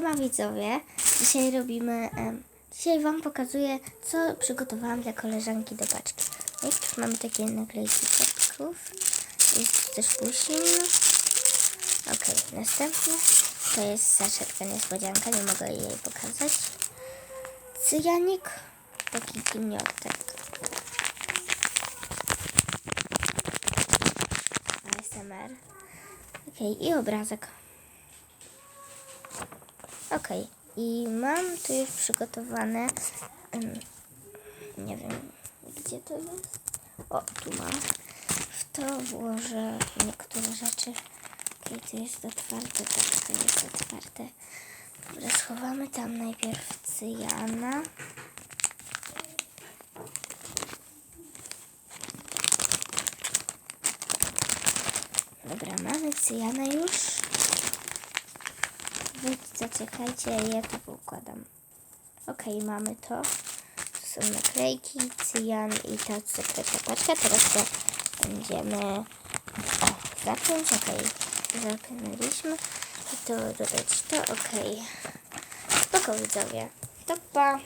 Siema widzowie, dzisiaj robimy, em, dzisiaj wam pokazuję, co przygotowałam dla koleżanki do paczki. Najpierw mamy takie naklejki kotków, jest też pusin. Ok, następnie to jest saszetka niespodzianka, nie mogę jej pokazać. Cyjanik, taki gniotek. ASMR. Ok, i obrazek. Ok, i mam tu już przygotowane. nie wiem, gdzie to jest. O, tu mam. W to włożę niektóre rzeczy. Ok, to jest otwarte, tak, to jest otwarte. Dobra, schowamy tam najpierw cyjana. Dobra, mamy cyjana już. Wy zaczekajcie, ja to poukładam. Ok, mamy to. To są naklejki, cyjan i ta sekretna paczka. Teraz to będziemy o, zapiąć. Ok, zapięliśmy. I to dodać to. Ok. Spoko widzowie. To pa.